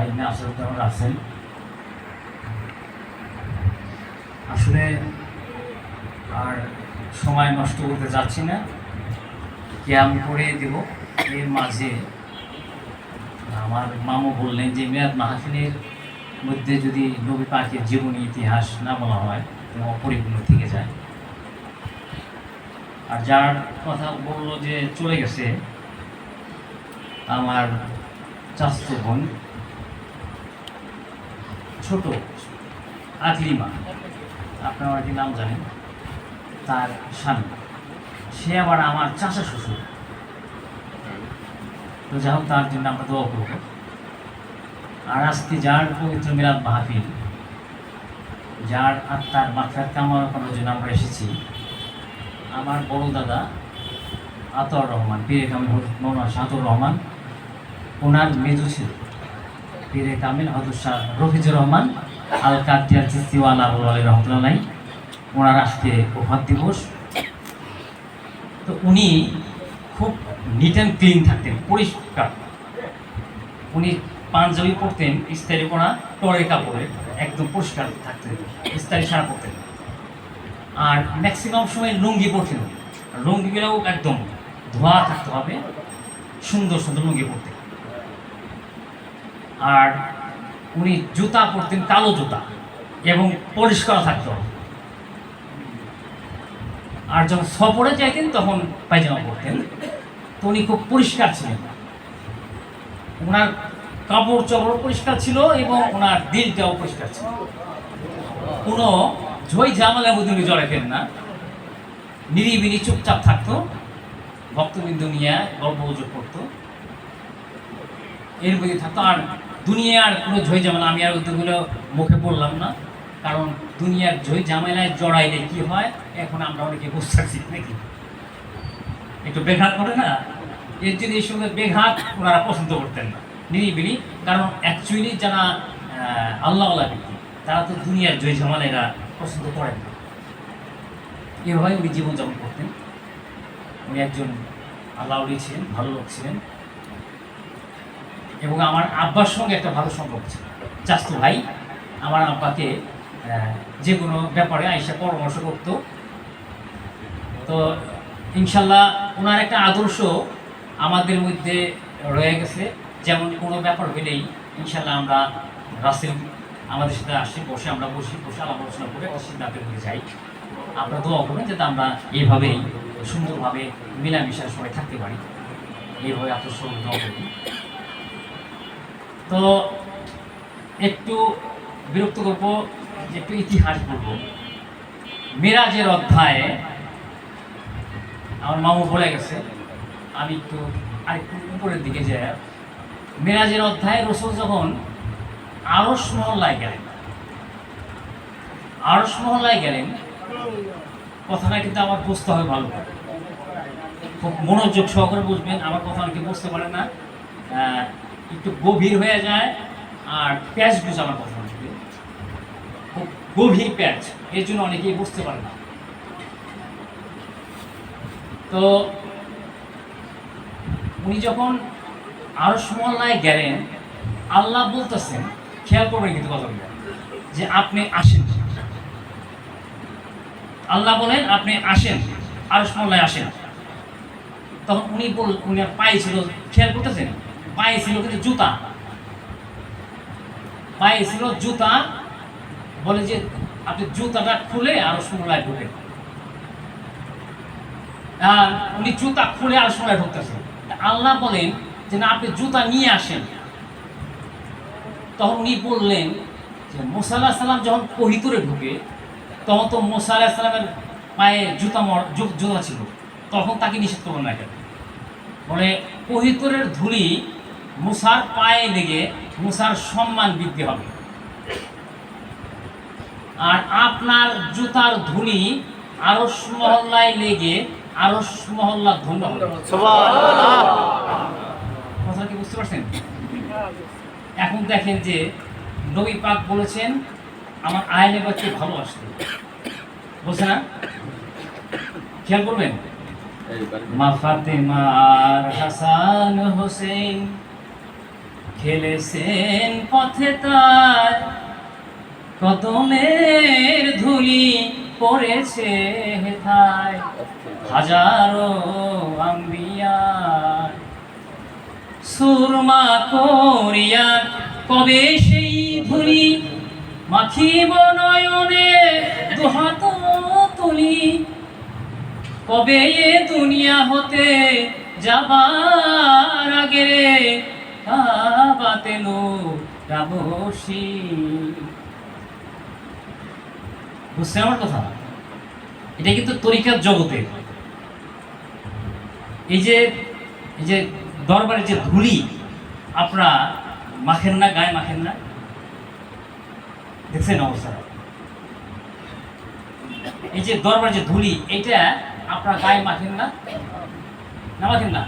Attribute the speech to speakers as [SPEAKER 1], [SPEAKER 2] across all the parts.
[SPEAKER 1] ভাইনা আসাদুজ্জামান রাসেল আসলে আর সময় নষ্ট করতে যাচ্ছি না। ক্যাম্প করে দেব। এর মাঝে আমার মামু বললেন যে, মেয়াদ মাহফিলের মধ্যে যদি নবী পাকের জীবনী, ইতিহাস না বলা হয় অপরিপূর্ণ থেকে যায়। আর যার কথা বলল যে, চলে গেছে আমার চাস্ত বোন। ছোট আকলিমা আপনারা কি নাম জানেন। তার স্বামী। সে আবার আমার চাচা শ্বশুর। তো যাই হোক, তার জন্য আমরা দোয়া করব। আর আজকে যার পবিত্র মিলাদ মাহফিল, যার আত্মার মাথার কামনা করার জন্য আমরা এসেছি, আমার বড় দাদা আতর রহমান পীরে কামিল মৌলানা শাহাতুর রহমান। ওনার মেজু ছিল। পীরে কামিল হজর শাহ রফিজুর রহমান আল কাদিয়ার চিস্তিওয়ালা আলী রহমতুল্লাহ ওনার আজকে ওফাত দিবস। তো উনি খুব নিট অ্যান্ড ক্লিন থাকতেন, পরিষ্কার। উনি পাঞ্জাবি পরতেন, ইস্তারি পরা, টরে কাপড়ে, একদম পরিষ্কার থাকতেন, ইস্তারি সারা পরতেন আর ম্যাক্সিমাম সময় লুঙ্গি পরতেন। লুঙ্গিগুলোও একদম ধোয়া থাকতে হবে, সুন্দর সুন্দর লুঙ্গি পরতেন। আর উনি জুতা পরতেন, কালো জুতা, এবং পরিষ্কার থাকতে। হবে আর যখন সফরে যাইতেন, তখন পায়জামা পরতেন। তো উনি খুব পরিষ্কার ছিলেন। ওনার কাপড় চোপড় পরিষ্কার ছিল এবং ওনার দিলটাও পরিষ্কার ছিল। কোনো ঝই ঝামেলার মধ্যে উনি জড়াতেন না। নিরিবিনি চুপচাপ থাকতো, ভক্তবৃন্দ নিয়ে গল্প করতো। এর মধ্যে থাকতো আর দুনিয়ার কোনো ঝই ঝামেলা আমি আর ওগুলো মুখে পড়লাম না কারণ দুনিয়ার ঝই ঝামেলায় জড়াইলে কি হয়? এখন আমরা অনেকে বুঝতে পারছি নাকি? একটু বেঘাত করে না? এর জন্য এই সঙ্গে বেঘাত ওনারা পছন্দ করতেন না নিরিবিলি কারণ অ্যাকচুয়ালি যারা আহ, আল্লাহওয়ালা ব্যক্তি তারা তো দুনিয়ার জয় ঝামেলা এরা পছন্দ করেন না। এভাবে উনি জীবনযাপন করতেন। উনি একজন আল্লাহলি ছিলেন ভালো লোক ছিলেন। এবং আমার আব্বার সঙ্গে একটা ভালো সম্পর্ক ছিল। চাস্তু ভাই আমার আব্বাকে যে কোনো ব্যাপারে আইসা পরামর্শ করতো। তো ইনশাল্লাহ ওনার একটা আদর্শ আমাদের মধ্যে রয়ে গেছে। যেমন কোনো ব্যাপার হলেই ইনশাল্লাহ আমরা রাসেল আমাদের সাথে আসি, বসে আমরা বসি, বসে আলোচনা করে একটা সিদ্ধান্তের মধ্যে যাই। আমরা দোয়া করবেন যাতে আমরা এইভাবেই সুন্দরভাবে মিলামিশার সবাই থাকতে পারি। এইভাবে সঙ্গে দোয়া করি তো একটু বিরক্ত করব যে একটু ইতিহাস বলব। মেরাজের অধ্যায়ে আমার মামু বলে গেছে, আমি একটু আরেকটু উপরের দিকে যাই। মেরাজের অধ্যায়ে রসুল যখন আরস মহল্লায় গেলেন আরস মহল্লায় গেলেন, কথাটা কিন্তু আমার বুঝতে হবে ভালো খুব মনোযোগ সহকারে বুঝবেন, আমার কথা অনেকে বুঝতে পারে না। একটু গভীর হয়ে যায় আর প্যাচ বুঝ আমার কথা অনেকে খুব গভীর প্যাচ, এর জন্য অনেকেই বুঝতে পারে না। তো উনি যখন আরও মহল্লায় গেলেন, আল্লাহ বলতেছেন, খেয়াল করবেন কিন্তু কথাগুলো, যে আপনি আসেন। আল্লাহ বলেন, আপনি আসেন, আরও মহল্লায় আসেন। তখন উনি বল, উনি পায়ে ছিল, খেয়াল করতেছেন? পায়ে ছিল কিন্তু জুতা? পায়ে ছিল জুতা, বলে যে আপনি জুতাটা খুলে আরও মহল্লায় ঢুকেন আর উনি জুতা খুলে আর সময় ঢুকতেছেন আল্লাহ বলেন যে না, আপনি জুতা নিয়ে আসেন। তখন উনি বললেন যে মোসা আল্লাহ সাল্লাম যখন কহিতুরে ঢুকে, তখন তো মোসা আল্লাহ সাল্লামের পায়ে জুতা জুতা ছিল। তখন তাকে নিষেধ করবেন না কেন? বলে, কহিতুরের ধুলি মুসার পায়ে লেগে মুসার সম্মান বৃদ্ধি হবে। আর আপনার জুতার ধুলি আরস মহল্লায় লেগে আরস মহল্লা ধন্য হবে। কথা কি বুঝতে পারছেন? এখন দেখেন যে নবী পাক বলেছেন আমার আয়নে বাচ্চা ভালোবাসতে বলছে না? খেয়াল করবেন? মা ফাতেমা আর হাসান হোসেন খেলেছেন পথে তার। কদমের ধুলি পড়েছে হেথায়। হাজারো আম্বিয়া। সুরমা করিয়া কবে সেই ধুলি মাখিব নয়নে দুহাত তুলি। কবে এ দুনিয়া হতে যাবার আগে রে কাবাতে লো রাবসি বুঝছেন আমার কথা? এটা কিন্তু তরিকার জগতে। এই যে এই যে দরবারে যে ধুলি, আপনারা মাখেন না, গায়ে মাখেন না? দেখছেন অবস্থা? এই যে দরবার যে ধুলি, এটা আপনার গায়ে মাখেন না? না মাখেন না?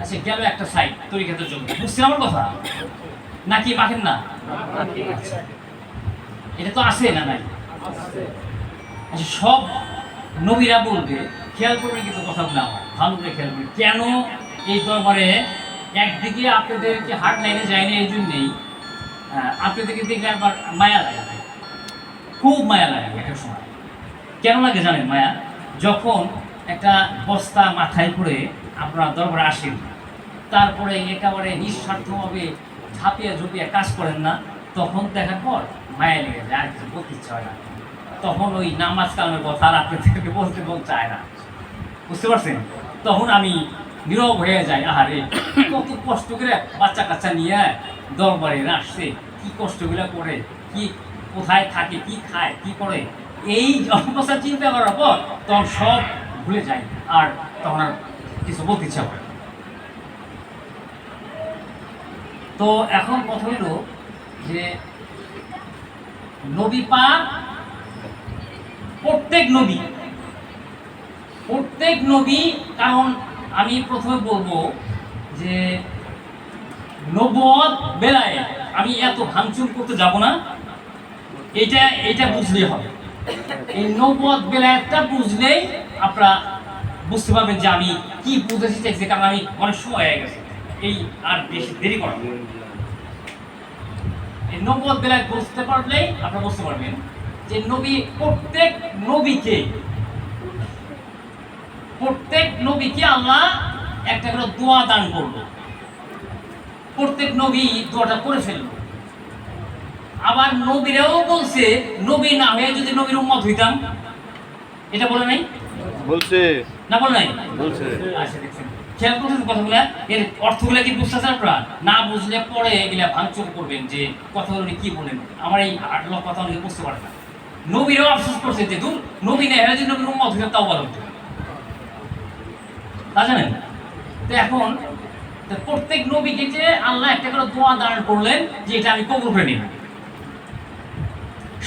[SPEAKER 1] আচ্ছা গেল একটা সাইড তরিকাতের জন্য। বুঝছেন আমার কথা? নাকি মাখেন না? আচ্ছা। এটা তো আছে না নাই? আচ্ছা সব নবীরা বলবে, খেয়াল করবে কিন্তু কথাগুলো আমার, ভালো করে খেয়াল করবে কেন এই দরবারে একদিকে আপনাদেরকে হার্ট লাইনে যায়নি এই জন্যেই আপনাদেরকে দেখলে একবার মায়া লাগে খুব মায়া লাগে একটা সময়। কেন লাগে জানেন মায়া? যখন একটা বস্তা মাথায় করে আপনারা দরবারে আসেন তারপরে একেবারে নিঃস্বার্থভাবে ঝাঁপিয়ে ঝুঁপিয়ে কাজ করেন না। তখন দেখার পর মায়া লেগে যায়, আর কিছু বলতে ইচ্ছা হয় না। তখন ওই নামাজ কালামের কথা আর আপনাদেরকে বলতে মন চায় না। বুঝতে পারছেন? তখন আমি নীরব হয়ে যাই, আহারে, কত কষ্ট করে বাচ্চা কাচ্চা নিয়ে দরবারে আসছে। কি কষ্টগুলো করে, কি কোথায় থাকে, কি খায়, কি করে? এই অবস্থা চিন্তা করার পর তখন সব ভুলে যাই আর তখন আর কিছু বলতে ইচ্ছা করে তো এখন কথা হইল যে নবী পাক প্রত্যেক নবী প্রত্যেক নবী কারণ আমি প্রথমে বলব যে নবদ বেলায় আমি এত ভাঙচুর করতে যাব না। এটা এটা বুঝলেই হবে। এই নবদ বেলায়টা বুঝলেই আপনারা বুঝতে পারবেন যে আমি কি বুঝেছি চাইছি কারণ আমি অনেক সময় হয়ে গেছে। এই আর বেশি দেরি করা নবদ বেলায় বুঝতে পারলেই আপনারা বুঝতে পারবেন যে নবী, প্রত্যেক নবীকে প্রত্যেক নবীকে আল্লাহ একটা করে দোয়া দান করল। প্রত্যেক নবী দোয়াটা করে ফেলল। আবার নবীরাও বলছে, নবী না হয়ে যদি নবীর উম্মত হইতাম, এটা বলে নাই?
[SPEAKER 2] বলছে।
[SPEAKER 1] না বলে নাই।
[SPEAKER 2] বলছে।
[SPEAKER 1] আচ্ছা দেখছেন। খেয়াল করছেন কথাগুলা? এর অর্থগুলা কি বুঝতেছেন আপনারা? না বুঝলে পরে এগুলা ভাঙচুর করবেন যে কথাগুলো কি বলেন। আমার এই আট লক্ষ কথা উনি বুঝতে পারেন না। নবীরাও আফসোস করছে যে দূর নবী হ্যাঁ নবীর উম্মত হইতাম তাও তা জানেন? তো এখন প্রত্যেক নবীকে যে আল্লাহ একটা করে দোয়া দান করলেন যে এটা আমি কবুল করে নিব।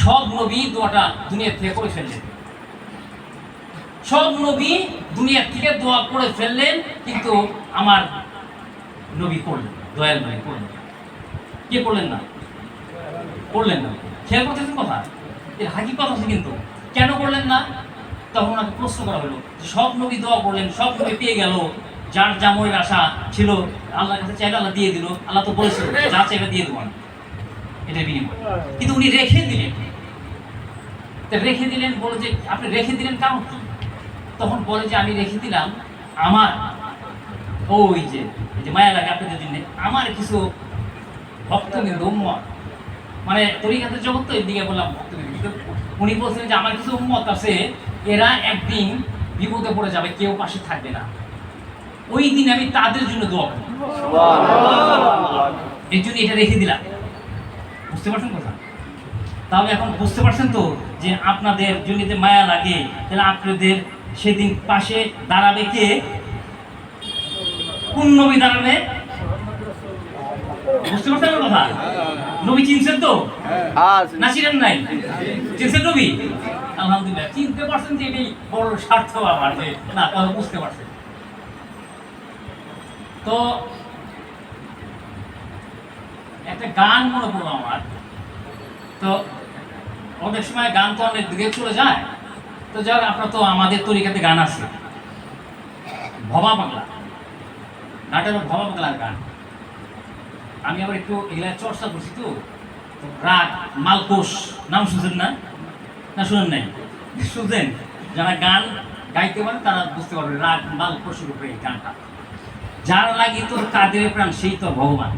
[SPEAKER 1] সব নবী দোয়াটা দুনিয়া থেকে করে ফেললেন। সব নবী দুনিয়ার থেকে দোয়া করে ফেললেন, কিন্তু আমার নবী করলেন দয়াল নবী করলেন কে করলেন না? করলেন না। খেয়াল করতেছেন কথা? এর হাকি কথা আছে কিন্তু। কেন করলেন না? তখন ওনাকে প্রশ্ন করা হলো যে, সব নবী দোয়া করলেন, সব নবী পেয়ে গেল। যার জামরের আশা ছিল, আল্লাহর কাছে চাইলে আল্লাহ দিয়ে দিল, আল্লাহ তো বলেছিল, যা চাইবে দিয়ে দেবো এটা বিনিময়। কিন্তু উনি রেখে দিলেন। রেখে দিলেন বলে যে, আপনি রেখে দিলেন কারণ তখন বলে যে আমি রেখে দিলাম আমার ওই যে এই যে মায়া লাগে আপনাদের জন্য আমার কিছু ভক্তবৃন্দ উম্মত। মানে তরিকাতের জগৎ তো এদিকে বললাম ভক্তবৃন্দ কিন্তু উনি বলছেন যে আমার কিছু উম্মত আছে এরা একদিন বিপদে পড়ে যাবে কেউ পাশে থাকবে না। ওই দিন আমি তাদের জন্য দোয়া করি এর জন্য এটা রেখে দিলাম। বুঝতে পারছেন কথা? তাহলে এখন বুঝতে পারছেন তো যে আপনাদের জন্য যে মায়া লাগে তাহলে আপনাদের সেদিন পাশে দাঁড়াবে কে? কোন নবী দাঁড়াবে? বুঝতে পারছেন কথা? নবী চিনছেন তো? না চিনেন নাই? চিনছেন নবী? আলহামদুলিল্লাহ। চিনতে পারছেন যে এটাই বড় স্বার্থ আমার যে না কথা বুঝতে পারছেন। তো একটা গান মনে পড়ল আমার। তো অনেক সময় গান তো অনেক দিকে চলে যায়। তো যাক আপনার তো আমাদের তরিকাতে গান আছে। ভবা পাগলা গানটা ভবা পাগলার গান। আমি আবার একটু এগুলা চর্চা করছি তো। রাগ, মালকোষ, নাম শুনছেন না? না, শুনেন নাই? শুনছেন? যারা গান গাইতে পারে তারা বুঝতে পারবে রাগ মালকোষের উপরে এই গানটা। যার লাগি তোর কাদের প্রাণ, সেই তো ভগবান।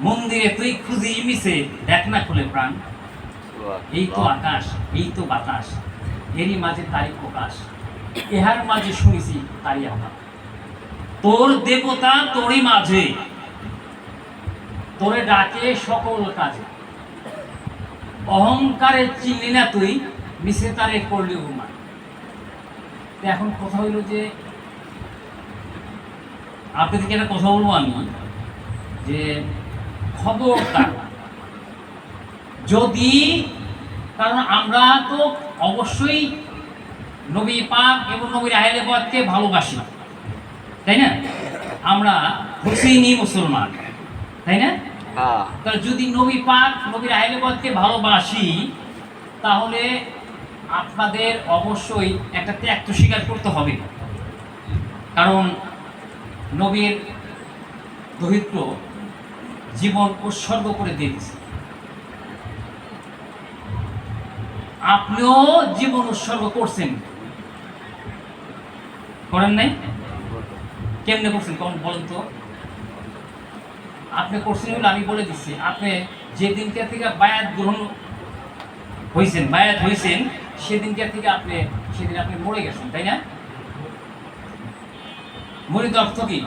[SPEAKER 1] মন্দিরে তুই খুঁজি মিশে, দেখ না খুলে প্রাণ। এই তো আকাশ এই তো বাতাস। এরই মাঝে তারই প্রকাশ। ইহার মাঝে শুনেছি, তারই আহ্বান তোর দেবতা তোরই মাঝে। তোরে ডাকে সকল কাজে। অহংকারে চিনলি না তুই মিশে তারে করলি তো এখন কথা হইল যে আপনাদেরকে একটা কথা বলব আমি? যে, খবরদার। যদি কারণ আমরা তো অবশ্যই নবী পাক এবং নবীর আহলে পথকে ভালোবাসি। তাই না? আমরা হুসেইনি মুসলমান। তাই না?
[SPEAKER 2] হ্যাঁ।
[SPEAKER 1] তাহলে যদি নবী পাক নবীর আহলে পথকে ভালোবাসি তাহলে আপনাদের অবশ্যই একটা ত্যাগ তো স্বীকার করতে হবে। কারণ নবীর দরিদ্র জীবন উৎসর্গ করে দিয়েছে। আপনিও জীবন উৎসর্গ করছেন। করেন নাই? কেমনে করছেন? কখন বলেন তো। আপনি করছেন বলে আমি বলে দিচ্ছি। আপনি যেদিনকে থেকে বায়াত গ্রহণ হয়েছেন বায়াত হয়েছেন সেদিনকে থেকে আপনি, সেদিন আপনি মরে গেছেন, তাই না? মরিত অর্থ কি?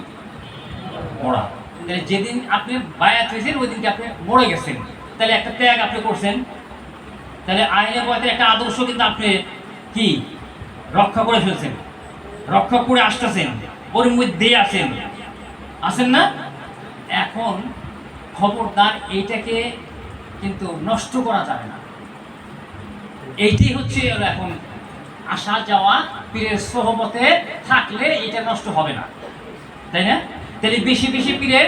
[SPEAKER 1] মরা। যেদিন আপনি বায়াত হয়েছেন ওই দিনকে আপনি মরে গেছেন। তাহলে একটা ত্যাগ আপনি করছেন। তাহলে আইনের পথে একটা আদর্শ কিন্তু আপনি কি? রক্ষা করে ফেলছেন। রক্ষা করে আসতেছেন। ওর মধ্যে আছেন। আছেন না? এখন খবরদার এইটাকে কিন্তু নষ্ট করা যাবে না। এইটাই হচ্ছে এখন আসা যাওয়া, পীরের সহমতে থাকলে এটা নষ্ট হবে না। তাই না? তাহলে বেশি বেশি পীরের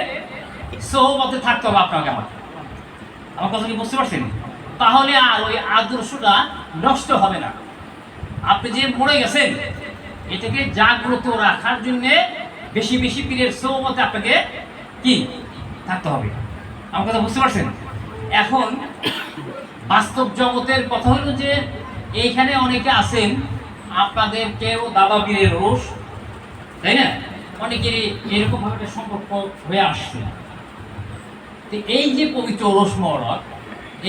[SPEAKER 1] সহমতে থাকতে হবে আপনাকে আমার আমার কথা কি বুঝতে পারছেন? তাহলে আর ওই আদর্শটা নষ্ট হবে না। আপনি যে মরে গেছেন, এটাকে জাগ্রত রাখার জন্য বেশি বেশি পীরের সৌমতে আপনাকে কি থাকতে হবে? আমার কথা বুঝতে পারছেন? এখন বাস্তব জগতের কথা হলো যে এইখানে অনেকে আছেন, আপনাদের কেউ দাদা পীরের রোষ, তাই না? অনেকেরই এরকমভাবে সম্পর্ক হয়ে আসছে। তো এই যে পবিত্র রোষ মহরত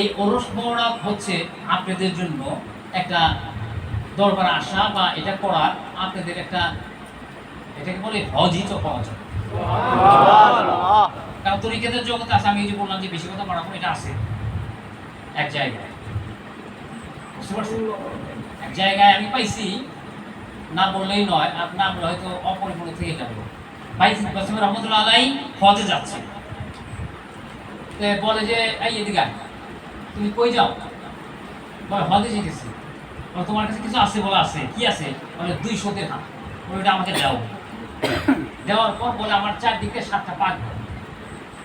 [SPEAKER 1] এই ওরস মহরত হচ্ছে আপনাদের জন্য একটা দরবার আসা বা এটা করার আপনাদের একটা, এটাকে বলে হজই তো পাওয়া যায়। কারণ তরিকাদের জগতে আছে, আমি যে বললাম যে বেশি কথা বাড়াবো এটা আছে। এক জায়গায়। বুঝতে পারছেন? এক জায়গায় আমি পাইছি, না বললেই নয়, আর না বলে হয়তো অপরিপূর্ণ থেকে যাবে। পাইছি রহমতুল্লাহ আলাই হজে যাচ্ছে। বলে যে, এই এদিকে। তুমি কই যাও? বলে হজে যেতেছি। তোমার কাছে কিছু আছে বলে, আছে। কি আছে? বলে, দুই শোকের হাত। ওইটা আমাকে দাও। দেওয়ার পর বলে, আমার চারদিকে সাতটা পাক।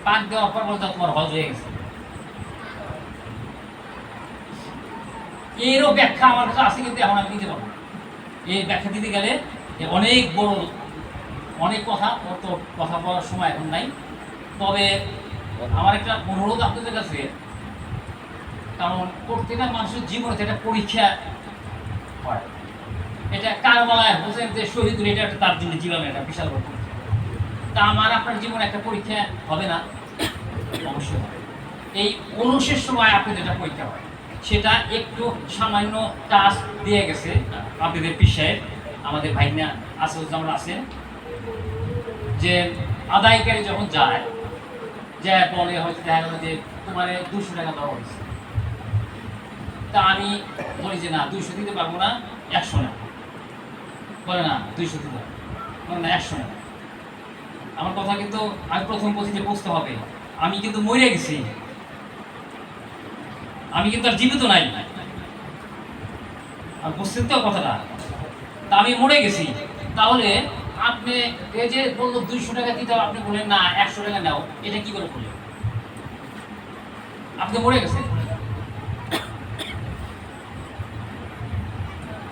[SPEAKER 1] পাক দেওয়ার পর বলে তোমার হজ হয়ে গেছে। এরও ব্যাখ্যা আমার কাছে আছে, কিন্তু এখন আমি দিতে পারব এই ব্যাখ্যা দিতে গেলে অনেক বড় অনেক কথা ওর তো কথা বলার সময় এখন নাই। তবে আমার একটা অনুরোধ আপনাদের কাছে কারণ প্রত্যেকটা মানুষের জীবনে একটা পরীক্ষা হয়। এটা কার বেলায় হোসেন যে শহীদুল এটা একটা তার জন্য জীবনে একটা বিশাল বড় তা আমার আপনার জীবনে একটা পরীক্ষা হবে না? অবশ্যই এই অনুশেষ সময় আপনাদের একটা পরীক্ষা হয়। সেটা একটু সামান্য টাচ দিয়ে গেছে আপনাদের পিসায় আমাদের ভাইনা আসাদুজ্জামান আছে যে আদায়কারী যখন যায় যে বলে হয়তো দেখা গেল যে তোমার দুশো টাকা দেওয়া হয়েছে। তা আমি বলি যে না, দুইশো দিতে পারব না, একশো না বলে না, দুইশো দিতে হবে। বলে না, একশো না আমার কথা কিন্তু আমি প্রথম যে বুঝতে হবে। আমি কিন্তু মরে গেছি। আমি কিন্তু আর জীবিত নাই। আর বুঝছেন তো কথাটা? তা আমি মরে গেছি। তাহলে আপনি এই যে বলল দুইশো টাকা দিতে আপনি বললেন না, একশো টাকা নাও। এটা কি করে বললেন আপনি মরে গেছেন।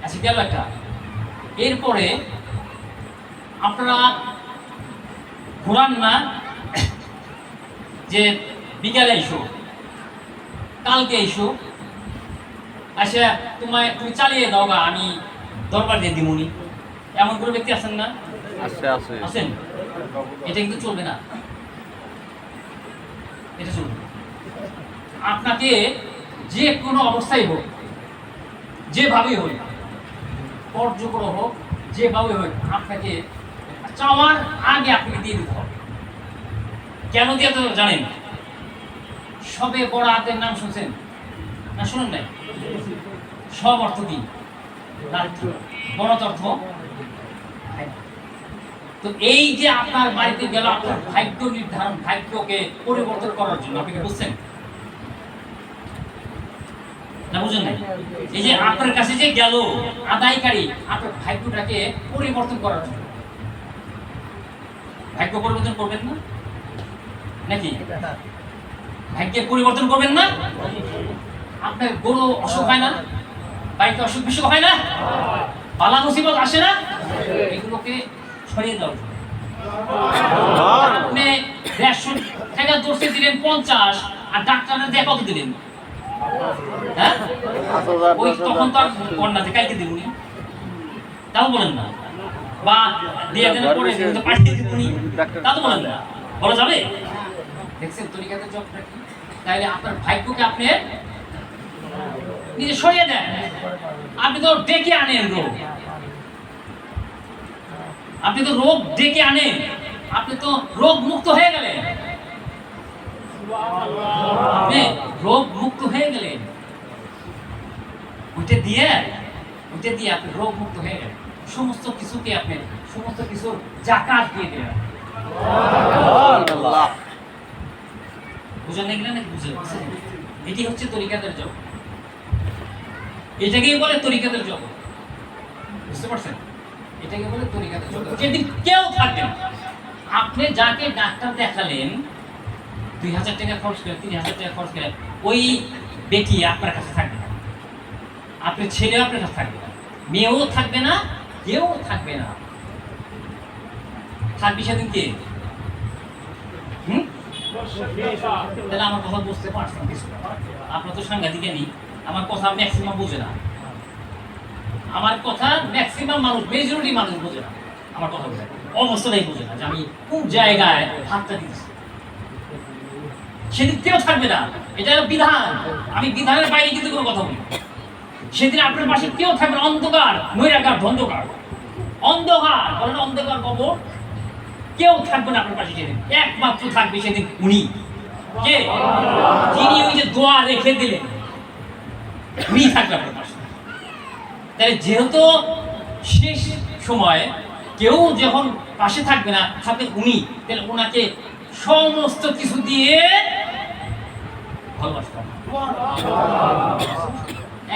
[SPEAKER 1] আচ্ছা গেল একটা এরপরে আপনারা ঘোরান না যে বিকালে এসো কালকে এসো। আচ্ছা তোমায় তুমি চালিয়ে দাও গা আমি দরবার দিয়ে দিমুনি এমন কোনো ব্যক্তি আছেন না?
[SPEAKER 2] আছে আছে।
[SPEAKER 1] আছেন? এটা কিন্তু চলবে না। এটা চলবে আপনাকে যে কোনো অবস্থায় হোক যেভাবেই হোক হোক যেভাবে হোক, আপনাকে চাওয়ার আগে আপনাকে দিয়ে দিতে হবে। কেন দিয়ে তো জানেন? সবে বড় হাতের নাম শুনছেন? না শুনুন নাই? সব অর্থ রাত্রি, বড় অর্থ তো এই যে আপনার বাড়িতে গেল আপনার ভাগ্য নির্ধারণ, ভাগ্যকে পরিবর্তন করার জন্য, আপনি বুঝছেন? না বুঝেন নাই? এই যে আপনার কাছে যে গেল আদায়কারী আপনার ভাগ্যটাকে পরিবর্তন করার জন্য। ভাগ্য পরিবর্তন করবেন না? নাকি? ভাগ্যের পরিবর্তন করবেন না? আপনার গরু অসুখ হয় না? বাড়িতে অসুখ বিসুখ হয় না? পালা মুসিবত আসে না? এগুলোকে ছড়িয়ে দাও আপনি দেড়শো টাকা দিলেন পঞ্চাশ আর ডাক্তারের দিয়ে কত দিলেন? হ্যাঁ? ওই তখন তো আর কন্যা যে কালকে দিবনি তাও বলেন না। বা দিয়ে দিনের পরে কিন্তু পাঠিয়ে দিবনি তা তো বলেন না। বলা যাবে? দেখছেন তরিকাতে জবটা কি? তাইলে আপনার ভাগ্যকে আপনি নিজে সরিয়ে দেন। আপনি তো ডেকে আনেন রোগ। আপনি তো রোগ ডেকে আনেন। আপনি তো রোগ মুক্ত হয়ে গেলেন। রোগ মুক্ত হয়ে গেলেন। ওইটা দিয়ে ওইটা দিয়ে আপনি রোগ মুক্ত হয়ে গেলেন। সমস্ত কিছুকে আপনি সমস্ত কিছুর জাকাত দিয়ে দেবেন বুঝেন নাকি বুঝে এটি হচ্ছে তরিকাদের জগৎ। এটাকেই বলে তরিকাদের জগৎ। বুঝতে পারছেন? এটাকে বলে তরিকাদের জগৎ। যেদিন কেউ থাকবে আপনি যাকে ডাক্তার দেখালেন দুই হাজার টাকা খরচ করে, তিন হাজার টাকা খরচ করে, ওই বেটি আপনার কাছে থাকবে না। আপনার ছেলে আপনার কাছে থাকবে না। মেয়েও থাকবে না, কেউ থাকবে না। থাকবি সেদিন কে তাহলে আমার কথা বুঝতে পারছেন কিছুটা আপনার তো সাংঘাতিক নেই। আমার কথা ম্যাক্সিমাম বোঝে না। আমার কথা ম্যাক্সিমাম মানুষ মেজরিটি মানুষ বোঝে না। আমার কথা বোঝে। অবস্থাটাই বোঝে না যে আমি কোন জায়গায় হাতটা দিচ্ছি সেদিন কেউ থাকবে না। এটা হলো বিধান। আমি বিধানের বাইরে কিন্তু কোনো কথা বলি সেদিন আপনার পাশে কেউ থাকবে না। অন্ধকার, নৈরাকার, ধন্ধকার। অন্ধকার, বলেন অন্ধকার কবর কেউ থাকবে না আপনার পাশে সেদিন। একমাত্র থাকবে সেদিন উনি। কে? যিনি ওই যে দোয়া রেখে দিলেন। উনি থাকবে আপনার পাশে। তাহলে যেহেতু শেষ সময়, কেউ যখন পাশে থাকবে না, থাকবে উনি। তাহলে ওনাকে সমস্ত কিছু দিয়ে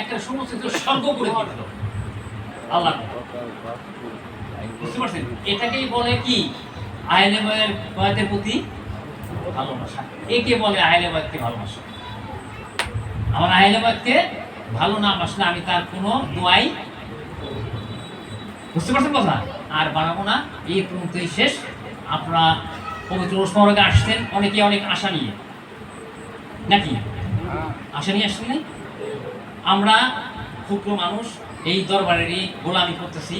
[SPEAKER 1] একটা সমস্ত স্বর্গ করে আল্লাহ। এটাকেই বলে কি? বয়ের প্রতি ভালোবাসা। একে বলে আহলে বয়াতকে ভালোবাসা। আমার আহলে বয়াতকে ভালো না বাসলে আমি তার কোনো দোয়াই বুঝতে পারছেন কথা? আর বানাবো না। এই পর্যন্তই শেষ। আপনারা পবিত্র ওসমরকে আসতেন অনেকে অনেক আশা নিয়ে। নাকি? আশা নিয়ে আসছেন আমরা ক্ষুদ্র মানুষ এই দরবারেরই গোলামি করতেছি।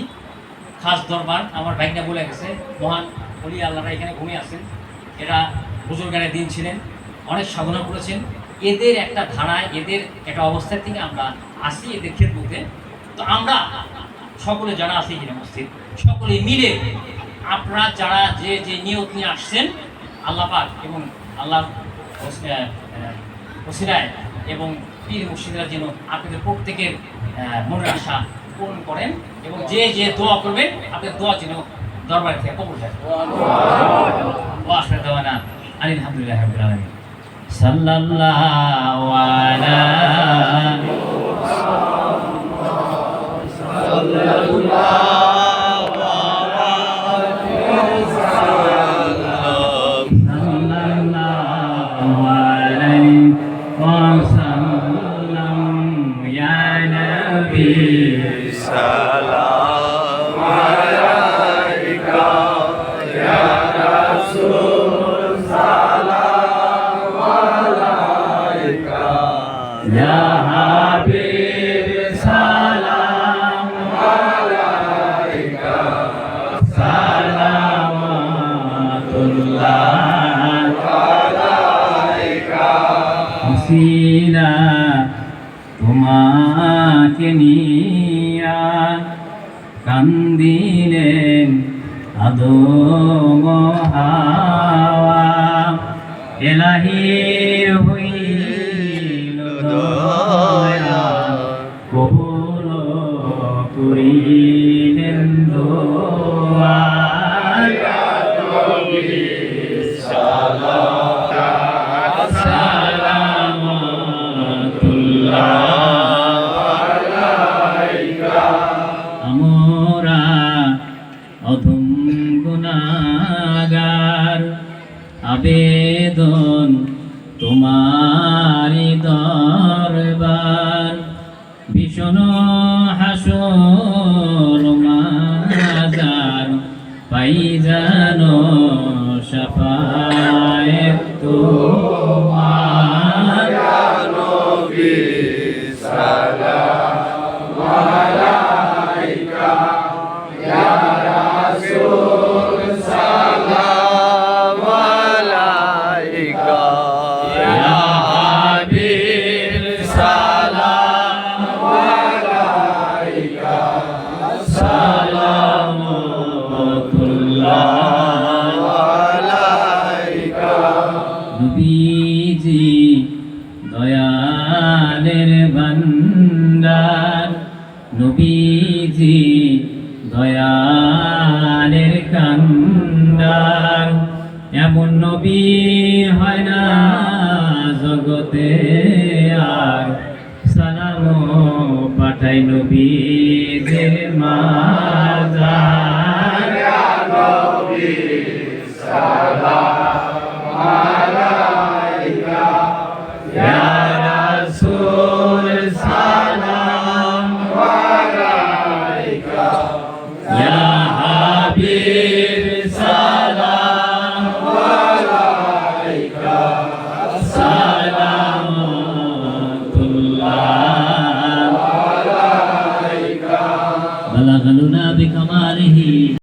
[SPEAKER 1] খাস দরবার আমার ভাইনা বলে গেছে মহান অলি আল্লাহরা এখানে ঘুমিয়ে আছেন। এরা বুজুর্গানের দিন ছিলেন অনেক সাধনা করেছেন। এদের একটা ধারায় এদের একটা অবস্থা থেকে আমরা আসি এদের খেদমতে। তো আমরা সকলে যারা আছি এখানে উপস্থিত সকলে মিলে আপনারা যারা যে যে নিয়ত নিয়ে আসছেন আল্লাপাক এবং আল্লাহ ওসিরায় এবং পীর মুর্শিদরা যেন আপনাদের প্রত্যেকের মনের আশা পূরণ করেন এবং যে যে দোয়া করবেন আপনাদের দোয়া যেন দরবার থেকে কবুল হয়। আলহামদুলিল্লাহ রাব্বিল সাল্লাল্লাহু আলা সাল্লাল্লাহু নবী
[SPEAKER 2] সালাম।
[SPEAKER 1] তোমাকে নিয়া কান্দিলেন আদম হাওয়া। এলাহির এমন নবী হয় না জগতে আর। সালাম পাঠাই নবী যে মাজার নবী সালাম